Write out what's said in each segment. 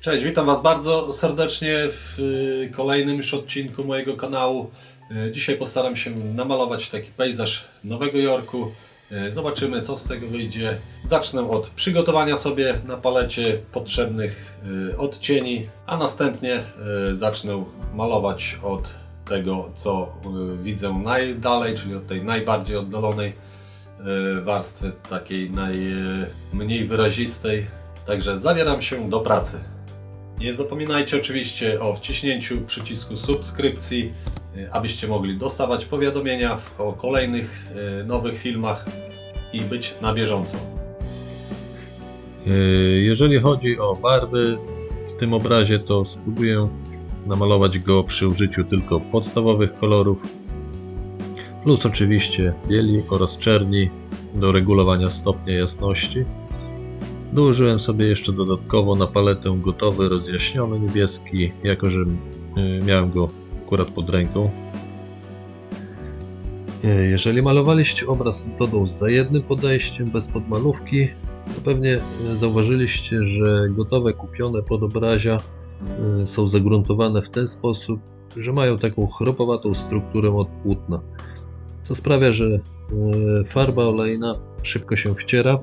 Cześć, witam Was bardzo serdecznie w y, kolejnym już odcinku mojego kanału. Y, Dzisiaj postaram się namalować taki pejzaż Nowego Jorku. Y, Zobaczymy co z tego wyjdzie. Zacznę od przygotowania sobie na palecie potrzebnych odcieni, a następnie zacznę malować od tego co widzę najdalej, czyli od tej najbardziej oddalonej warstwy, takiej najmniej wyrazistej. Także zabieram się do pracy. Nie zapominajcie oczywiście o wciśnięciu przycisku subskrypcji, y, abyście mogli dostawać powiadomienia o kolejnych y, nowych filmach i być na bieżąco. Yy, Jeżeli chodzi o barwy w tym obrazie, to spróbuję namalować go przy użyciu tylko podstawowych kolorów, plus oczywiście bieli oraz czerni do regulowania stopnia jasności. Dołożyłem sobie jeszcze dodatkowo na paletę gotowy rozjaśniony niebieski, jako że yy, miałem go akurat pod ręką. Yy, Jeżeli malowaliście obraz metodą za jednym podejściem, bez podmalówki, to pewnie e, zauważyliście, że gotowe kupione podobrazia e, są zagruntowane w ten sposób, że mają taką chropowatą strukturę od płótna, co sprawia, że e, farba olejna szybko się wciera.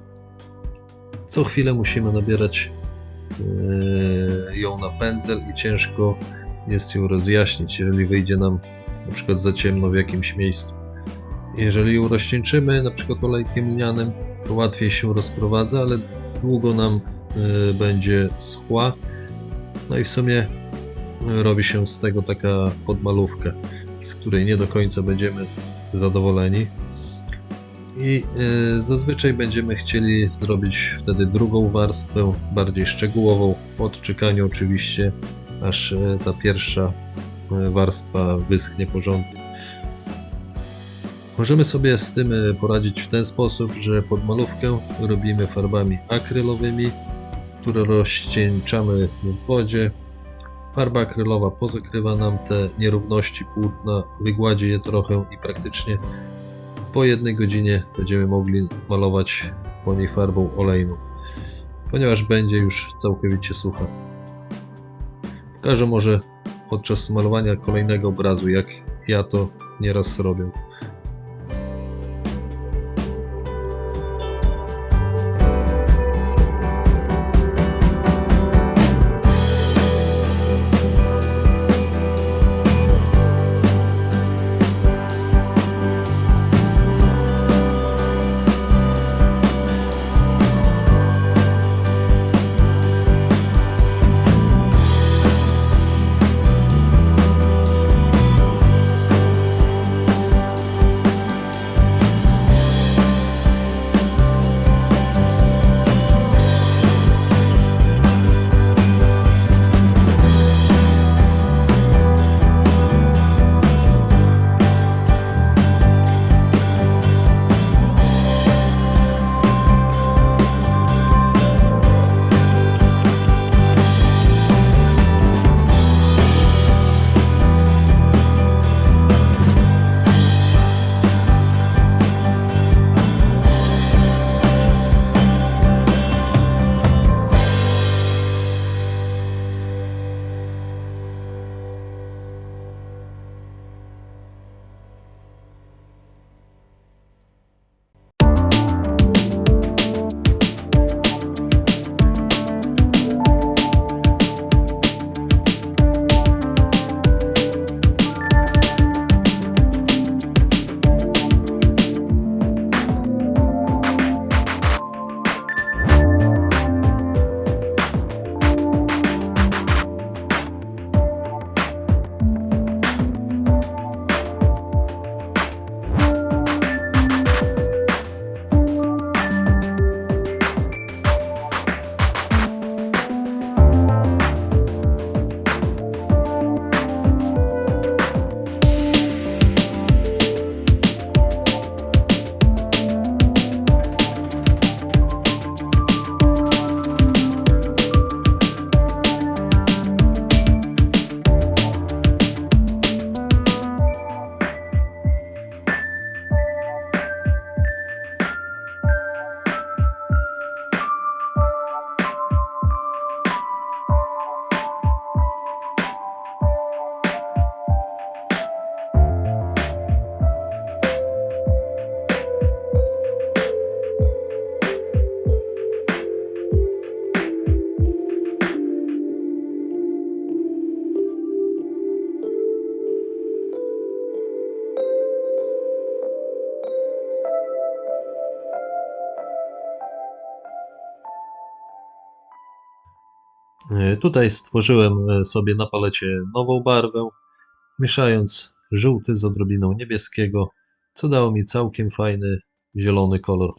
Co chwilę musimy nabierać e, ją na pędzel i ciężko jest ją rozjaśnić, jeżeli wyjdzie nam na przykład za ciemno w jakimś miejscu. Jeżeli ją rozcieńczymy, na przykład olejkiem lnianym, to łatwiej się rozprowadza, ale długo nam y, będzie schła. No i w sumie y, robi się z tego taka podmalówka, z której nie do końca będziemy zadowoleni. I y, zazwyczaj będziemy chcieli zrobić wtedy drugą warstwę, bardziej szczegółową, po odczekaniu oczywiście, aż y, ta pierwsza y, warstwa wyschnie porządnie. Możemy sobie z tym e, poradzić w ten sposób, że podmalówkę robimy farbami akrylowymi, które rozcieńczamy w wodzie. Farba akrylowa pozakrywa nam te nierówności płótna, wygładzi je trochę i praktycznie po jednej godzinie będziemy mogli malować po niej farbą olejną, ponieważ będzie już całkowicie sucha. Pokażę może podczas malowania kolejnego obrazu, jak ja to nieraz robię. Tutaj stworzyłem e, sobie na palecie nową barwę, mieszając żółty z odrobiną niebieskiego, co dało mi całkiem fajny zielony kolor.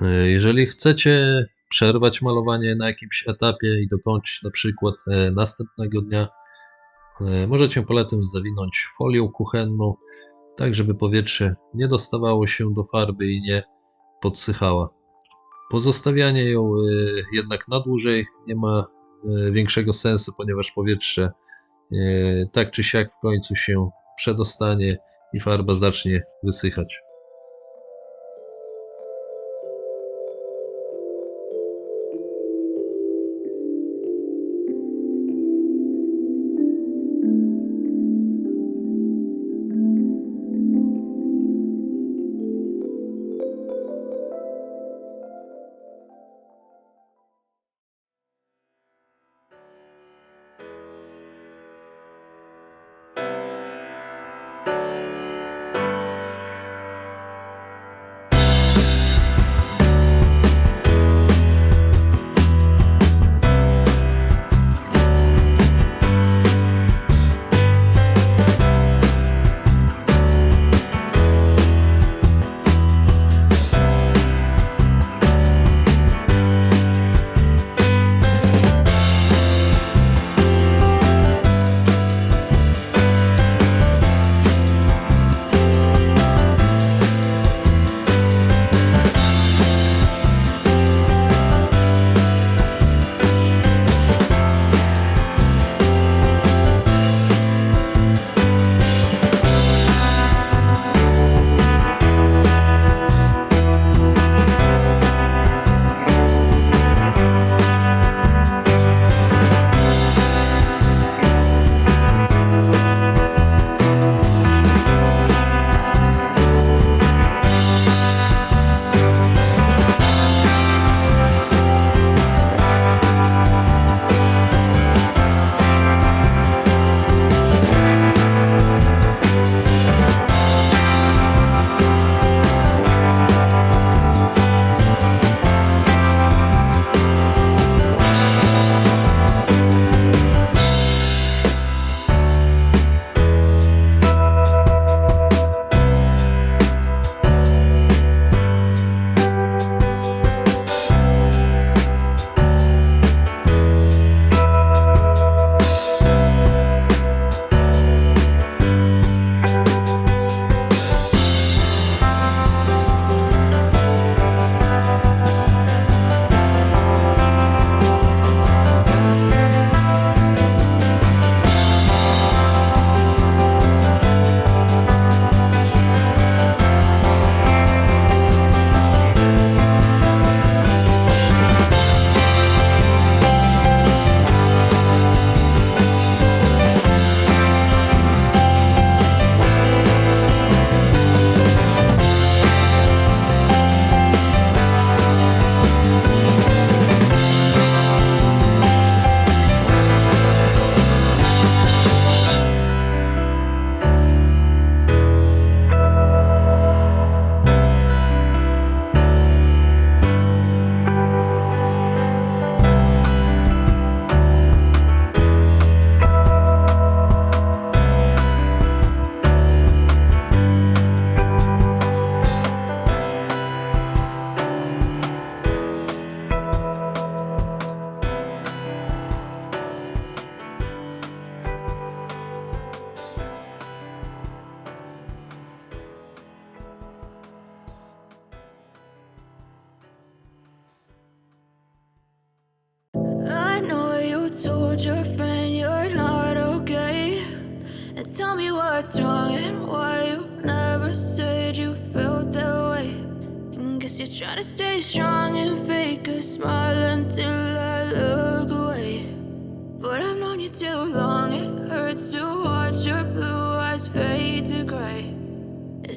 E, jeżeli chcecie przerwać malowanie na jakimś etapie i dokończyć na przykład e, następnego dnia, e, możecie poletem zawinąć folią kuchenną, tak żeby powietrze nie dostawało się do farby i nie podsychała. Pozostawianie ją e, jednak na dłużej nie ma e, większego sensu, ponieważ powietrze e, tak czy siak w końcu się przedostanie i farba zacznie wysychać.